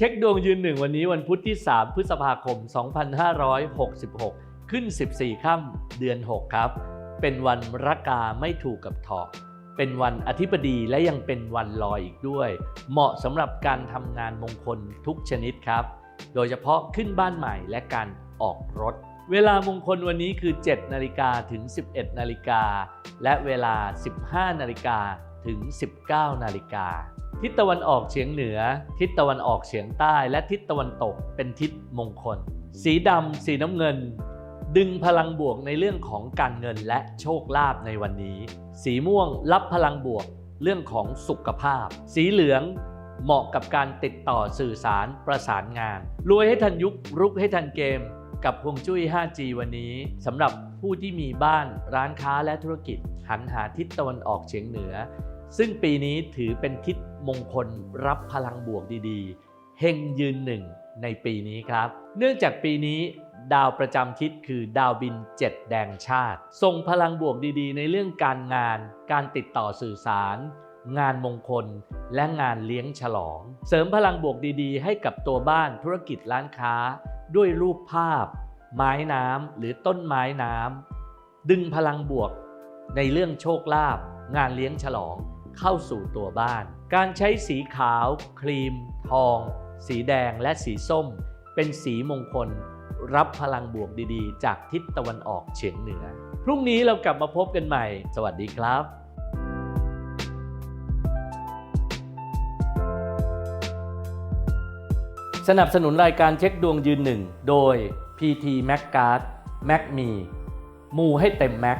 เช็คดวงยืนหนึ่งวันนี้วันพุธที่ 3 พฤษภาคม 2566 ขึ้น 14 ค่ำเดือน 6 ครับ เป็นวันรากาไม่ถูกกับถาะเป็นวันอธิบดีและยังเป็นวันลอยอีกด้วย เหมาะสำหรับการทำงานมงคลทุกชนิดครับ โดยเฉพาะขึ้นบ้านใหม่และการออกรถ เวลามงคลวันนี้คือ 7 นาฬิกาถึง 11 นาฬิกา และเวลา 15 นาฬิกาถึง 19 นาฬิกา ทิศตะวันออกเฉียงเหนือ ทิศตะวันออกเฉียงใต้ และทิศตะวันตกเป็นทิศมงคล สีดำสีน้ำเงิน ดึงพลังบวกในเรื่องของการเงินและโชคลาภในวันนี้ สีม่วงรับพลังบวกเรื่องของสุขภาพ สีเหลืองเหมาะกับการติดต่อสื่อสารประสานงาน รวยให้ทันยุครุกให้ทันเกม กับฮวงจุ้ย 5G วันนี้สำหรับผู้ที่มีบ้านร้านค้าและธุรกิจ หันหาทิศตะวันออกเฉียงเหนือ ซึ่งปีนี้ถือเป็นทิศมงคลรับพลังบวกดีๆ เฮงยืนหนึ่งในปีนี้ครับ เนื่องจากปีนี้ดาวประจำทิศคือดาวบิน 7 แดงชาติส่งพลังบวกดีๆ ในเรื่องการงาน การติดต่อสื่อสาร งานมงคล และงานเลี้ยงฉลอง เสริมพลังบวกดีๆ ให้กับตัวบ้านธุรกิจร้านค้า ด้วยรูปภาพ ไม้น้ำหรือต้นไม้น้ำดึงพลังบวก ในเรื่องโชคลาภงานเลี้ยงฉลอง เข้าสู่ตัวบ้าน การใช้สีขาว ครีม ทอง สีแดงและสีส้ม เป็นสีมงคล รับพลังบวกดีๆ จากทิศตะวันออกเฉียงเหนือ พรุ่งนี้เรากลับมาพบกันใหม่ สวัสดีครับสนับสนุนรายการเช็คดวงยืนหนึ่ง โดย PT m a c g a r d Mac Me มูให้เต็มแม็ก